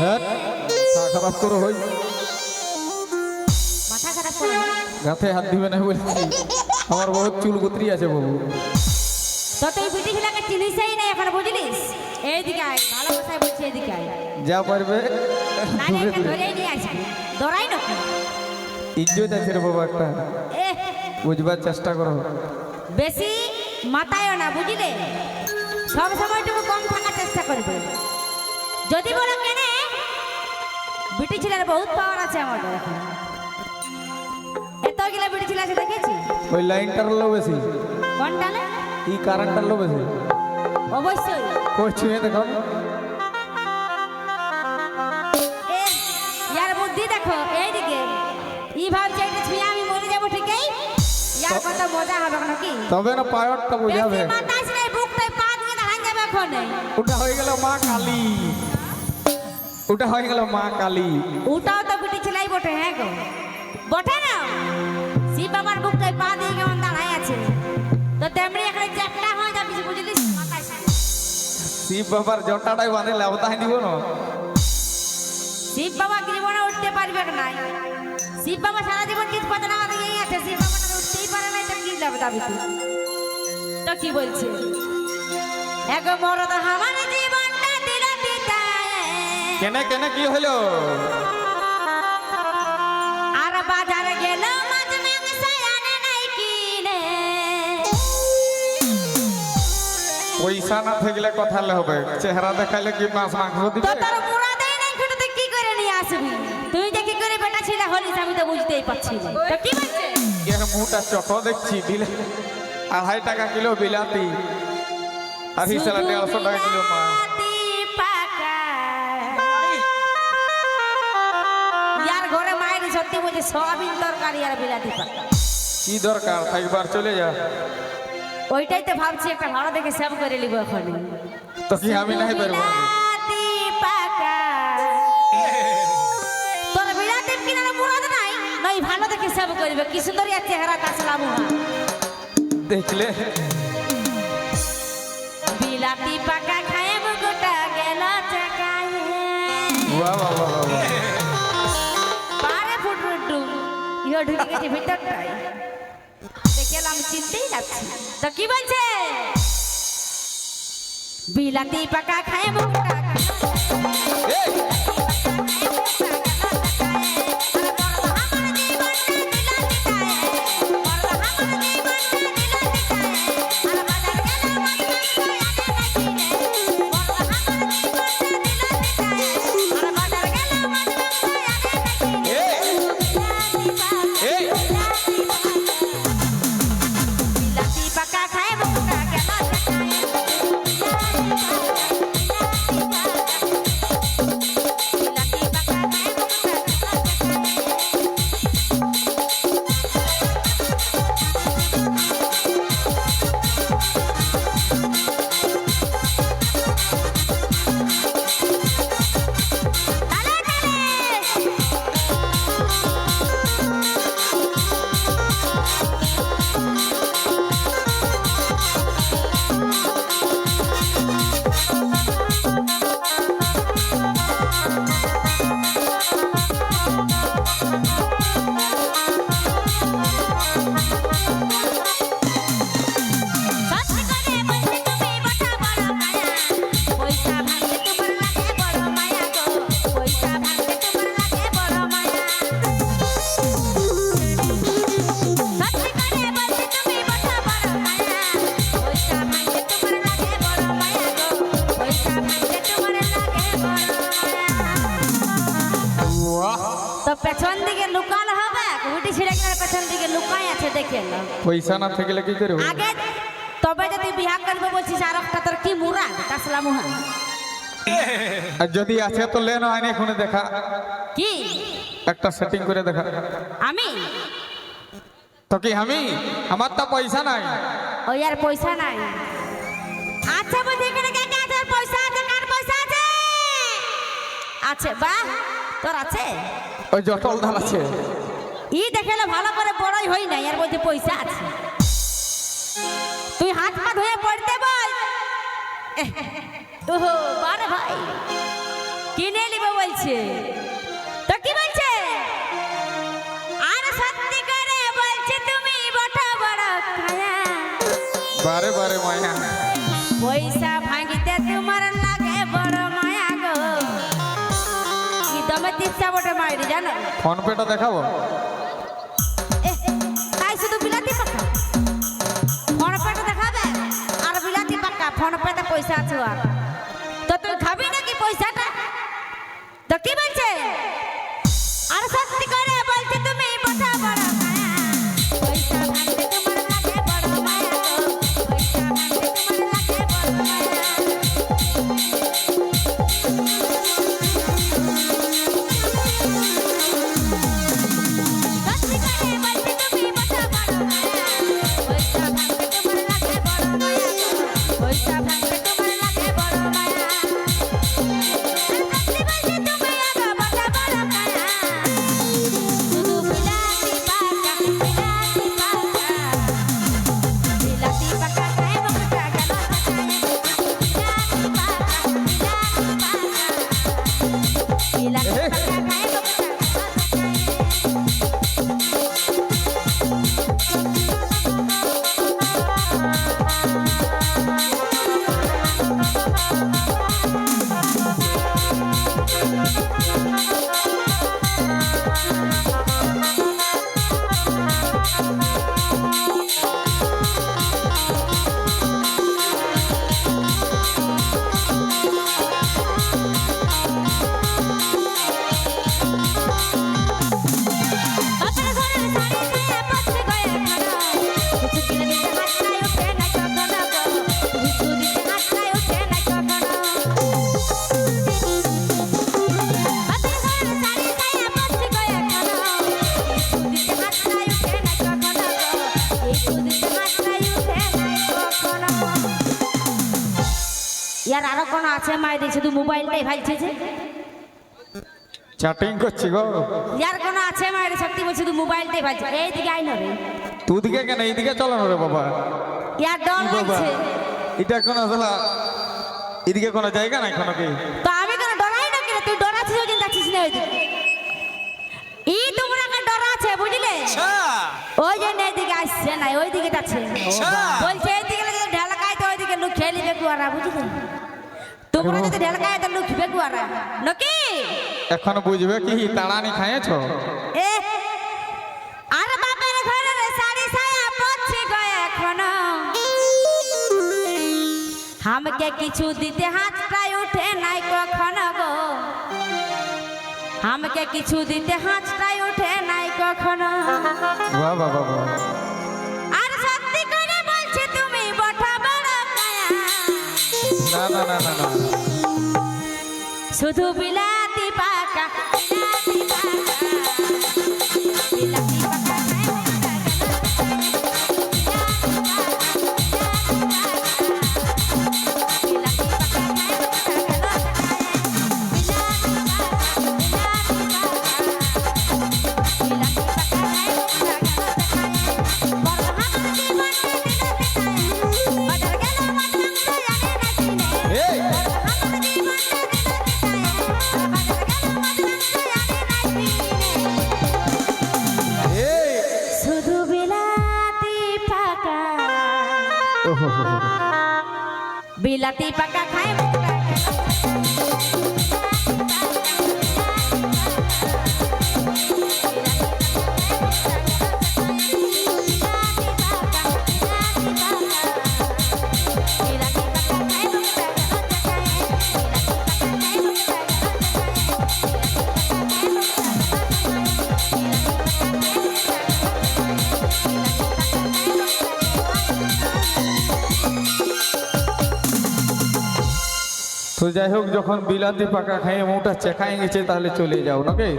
হ্যাঁ? খারাপ করো হই মাথা খারাপ করো না। গাথে হাত দিবে না বলছি আমার বহুত চুল গুতরি আছে বাবু। তো তুই বিটি ছেলেকে চিনিসই না এখন বুঝলিস? এইদিকে আয় ভালো ভাষায় বলছি এইদিকে আয়। যা পারবে। দূরে ধরেই নিয়ে আসবি ধরাই নাকি ইজ্জত আছে রে বাবা একটা। বুঝবার চেষ্টা করো। বেশি মাথায়ও না বুঝলে? সব সময়টুকু কম থাকার চেষ্টা করবে। যদি বলো কেনে বিটি ছেলের বহুত পাওয়ার আছে আমাদের এত গেলে বিটি ছেলে আছে দেখেছি? ওই লাইনটার লো বেশি। কোনটা না ই কারেন্টটার লো বেশি। অবশ্যই। কই ছুঁয়ে দেখো। ইয়ার বুদ্ধি দেখো এইদিকে। ই ভাবছে এটা ছুঁয়ে আমি মরে যাব ঠিকই ইয়ার কত মজা হবে নাকি? তবে না পায়রটা বুঝাবে। মাথা আসলে বুকটাই পা দিয়ে দাঁড়ান যাবে এখন। ওটা হয়ে গেল মা কালী। ওটা হয়ে গেল মা কালী। ওটাও তো বিটি ছেলাই বটে হ্যাঁ গো। বটে না? শিব বাবার বুকটাই পা দিয়ে কেমন দাঁড়ায় আছে। তো তেমনি এখানে চ্যাপটা হয়ে যাবি বুঝলি। শিব বাবার জটাটাই বাঁধে লেবতাই নিব না? শিব বাবা জীবনে উঠতে পারবে না। শিব বাবা সারা জীবন কিছু পথে নামা দিয়েই আছে শিব বাবা উঠতেই পারে না তো কি যাবে দাবি তুই? তো কি বলছে? এক মরদ আমার পিতায় কেনে কেনে কি হলো? আর বাজারে গেল মাছ মাংস আনে নাই কিনে। পয়সা না থাকলে কথা হবে। চেহারা দেখাইলে কি মাছ মাংস তো দিবে? তোর মুড়া দেয় নাই খুঁটে কি করে নিয়ে আসবি? তুই যে কি করে বেটা ছেলে হলিস আমি তো বুঝতেই পারছি না। তো কি বলছে এর মুখটা চট দেখছি বিলে আড়াই টাকা কিলো বিলাতি। আর হিসাবে দেড়শো টাকা কিলো মাছ। বলছে সয়াবিন তরকারি আর বিলাতি পাকা কি দরকার? একবার চলে যা। ওইটাই তো ভাবছি একটা ভালো দেখে সেভ করে নিব এখন তো কি আমি নাই পারব? বিলাতি পাকা। তোর বিলাতি কিনারে মুরাদ নাই? নই ভালো দেখে সেভ করবে কি সুন্দর চেহারা কাছলা মুহা দেখলে? বিলাতি পাকা খায় মুকুটা গেল চাকায়। বাহ। ইহো ঢুকে গেছে ভিতরটাই দেখলাম চিনতেই যাচ্ছি তো কি বলছে বিলাতি পাকা খায় মুকুটা পয়সা না থাকলে কি করব আগে তবে যদি বিয়া করবে বলছিস আর একটা তোর কি মুরা কাসলা মুহা আর যদি আছে তো লেন আইনে এখানে দেখা। কি? একটা সেটিং করে দেখা। আমি? তো কি আমি? আমার তো পয়সা নাই। ওই আর পয়সা নাই। আচ্ছা বলছি এখানে কে কে আছে? পয়সা আছে কার পয়সা আছে? আছে বাহ তোর আছে? ওই জটল ধান আছে। ই দেখালে ভালো করে বড়ই হই নাই আর বলছে পয়সা আছে। তুই হাত পা ধুয়ে পড়তে বল। ওহো বারে ভাই কিনে নিব বলছে। তো কি বলছে? আর সত্যি করে বলছে তুমি বটা বড় খায়া। বারে বারে মায়া। পয়সা ভাঙিতে তোমার লাগে বড় মায়া গো। কি দমে তিপসা বটে মাইরি জানো? ফোন পেটা দেখাবো? ফোন পেতে ¿Eh? ইয়ার আরও কোন আছে মায়ের শুধু মোবাইলটাই ভাইছে যে চ্যাটিং করছি গো। ইয়ার কোন আছে মায়ের সত্যি বলছি শুধু মোবাইলটাই ভাইছে এইদিকে আইন রে। তুই দিকে কেন? এইদিকে চলো না রে বাবা। ইয়ার ডর লাগছে। এটা কোনো আসলে এদিকে কোনো জায়গা নাই কোনো কি? তো আমি কেন ডরাই না কেন? তুই ডরাচ্ছিস ওই দিন যাচ্ছিস না ওইদিকে ই তোমরা কেন ডরাচ্ছে বুঝলে? ওই জন্য এইদিকে আসছে না ওইদিকে যাচ্ছে। বলছে এইদিকে ঢেলকায় তো ওইদিকে লোক খেলিবে কুয়ারা বুঝলে? তোমরা যদি ঢেলকায় তো লোক খেবে কুয়ারা নকি? এখন বুঝবে কি তাড়ানি খাইয়েছ? এ আর বাপের ঘরের শাড়ি ছায়া পড়ছে গো এখনও। আমাকে কিছু দিতে হাতটাই উঠে নাই কখনো গো। আমাকে কিছু দিতে হাতটাই উঠে নাই কখনো। বাহ বাহ বাহ। শুধু বিলাতি বিলাতি পাকা খায় তো যাই হোক যখন বিলাতি পাকা খাইয়ে মুখটা চেখাই গেছে তাহলে চলে যাও নাকি?